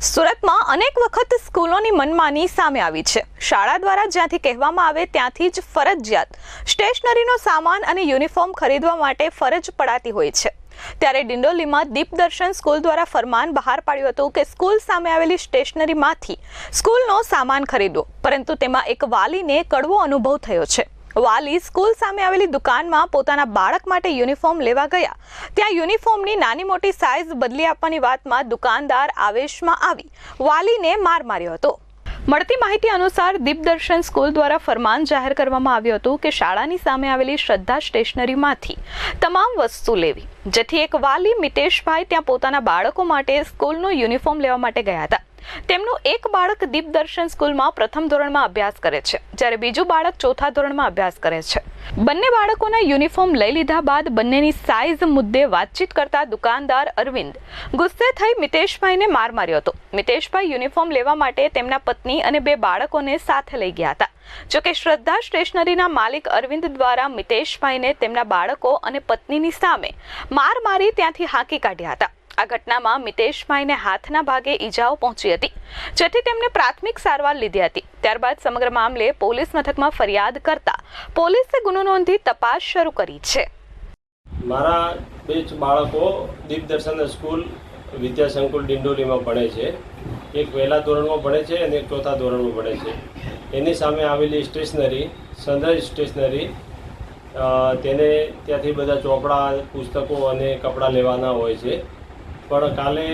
સુરતમાં અનેક વખત સ્કૂલોની મનમાની સામે આવી છે. શાળા દ્વારા જ્યાંથી કહેવામાં આવે ત્યાંથી જ ફરજિયાત સ્ટેશનરીનો સામાન અને યુનિફોર્મ ખરીદવા માટે ફરજ પડાતી હોય છે. ત્યારે ડિંડોલીમાં દીપદર્શન સ્કૂલ દ્વારા ફરમાન બહાર પાડ્યું હતું કે સ્કૂલ સામે આવેલી સ્ટેશનરીમાંથી સ્કૂલનો સામાન ખરીદો, પરંતુ તેમાં એક વાલીને કડવો અનુભવ થયો છે. વાલી સ્કૂલ સામે આવેલી દુકાનમાં પોતાના બાળક માટે યુનિફોર્મ લેવા ગયા. ત્યાં યુનિફોર્મની નાની મોટી સાઇઝ બદલી આપવાની વાતમાં દુકાનદાર આવેશમાં આવી. વાલીને માર માર્યો હતો. મળતી માહિતી અનુસાર દીપદર્શન સ્કૂલ દ્વારા ફરમાન જાહેર કરવામાં આવ્યું હતું કે શાળાની સામે આવેલી શ્રદ્ધા સ્ટેશનરીમાંથી તમામ વસ્તુ લેવી. જેથી એક વાલી મિતેશભાઈ ત્યાં પોતાના બાળકો માટે સ્કૂલનો યુનિફોર્મ લેવા માટે ગયા હતા. તેમનું એક બાળક દીપદર્શન સ્કૂલમાં પ્રથમ ધોરણમાં અભ્યાસ કરે છે, જ્યારે બીજું બાળક ચોથા ધોરણમાં અભ્યાસ કરે છે. બંને બાળકોના યુનિફોર્મ લઈ લીધા બાદ બંનેની સાઇઝ મુદ્દે વાતચીત કરતા દુકાનદાર અરવિંદ ગુસ્સે થઈ મિતેશભાઈને માર માર્યો હતો. મિતેશભાઈ યુનિફોર્મ લેવા માટે તેમના પત્ની અને બે બાળકોને સાથે લઈ ગયા હતા. જોકે શ્રદ્ધા સ્ટેશનરીના માલિક અરવિંદ દ્વારા મિતેશભાઈને તેમના બાળકો અને પત્નીની સામે માર મારી ત્યાંથી હાંકી કાઢ્યા હતા. આ ઘટનામાં મિતેશભાઈને હાથના ભાગે ઈજાઓ પહોંચી હતી, જેથી તેમને પ્રાથમિક સારવાર લીધી હતી. ત્યારબાદ સમગ્ર મામલે પોલીસ મથકમાં ફરિયાદ કરતા પોલીસે ગુનો નોંધી તપાસ શરૂ કરી છે. મારા બે બાળકો દીપદર્શન સ્કૂલ વિદ્યા સંકુલ ડિંડોલીમાં ભણે છે. એક પહેલા ધોરણમાં ભણે છે અને એક ચોથા ધોરણમાં ભણે છે. એની સામે આવેલી સ્ટેશનરી સનરાઈઝ સ્ટેશનરી તેને ત્યાંથી બધા ચોપડા, પુસ્તકો અને કપડાં લેવાના હોય છે. પણ કાલે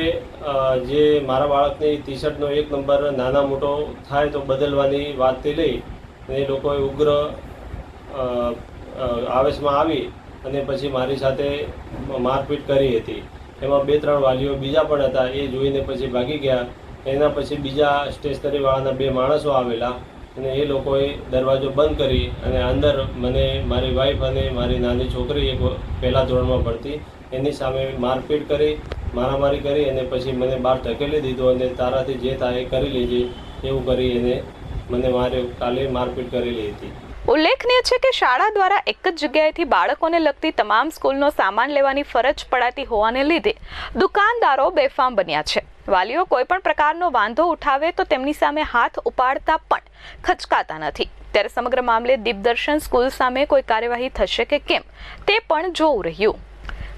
જે મારા બાળકની ટી શર્ટનો એક નંબર નાના મોટો થાય તો બદલવાની વાતથી લઈ એ લોકોએ ઉગ્ર આવેશમાં આવી અને પછી મારી સાથે મારપીટ કરી હતી. એમાં બે ત્રણ વાલીઓ બીજા પણ હતા, એ જોઈને પછી ભાગી ગયા. એના પછી બીજા સ્ટેશનરીવાળાના બે માણસો આવેલા અને એ લોકોએ દરવાજો બંધ કરી અને અંદર મને, મારી વાઈફ અને મારી નાની છોકરી એક પહેલાં ધોરણમાં ભણતી એની સામે મારપીટ કરી મારામારી કરી અને પછી મને બહાર ધકેલી દીધો અને તારાથી જે થાય કરી લેજે, એવું કરી એને મને મારે કાલે મારપીટ કરેલી હતી. ઉલ્લેખનીય છે કે શાળા દ્વારા એક જ જગ્યાએથી બાળકોને લગતી તમામ સ્કૂલનો સામાન લેવાની ફરજ પડાતી હોવાને લીધે દુકાનદારો બેફામ બન્યા છે. વાલીઓ કોઈ પણ પ્રકારનો વાંધો ઉઠાવે તો તેમની સામે હાથ ઉપાડતા પણ ખચકાતા નથી. ત્યારે સમગ્ર મામલે દીપદર્શન સ્કૂલ સામે કોઈ કાર્યવાહી થશે કે કેમ, તે પણ જોવું રહ્યું.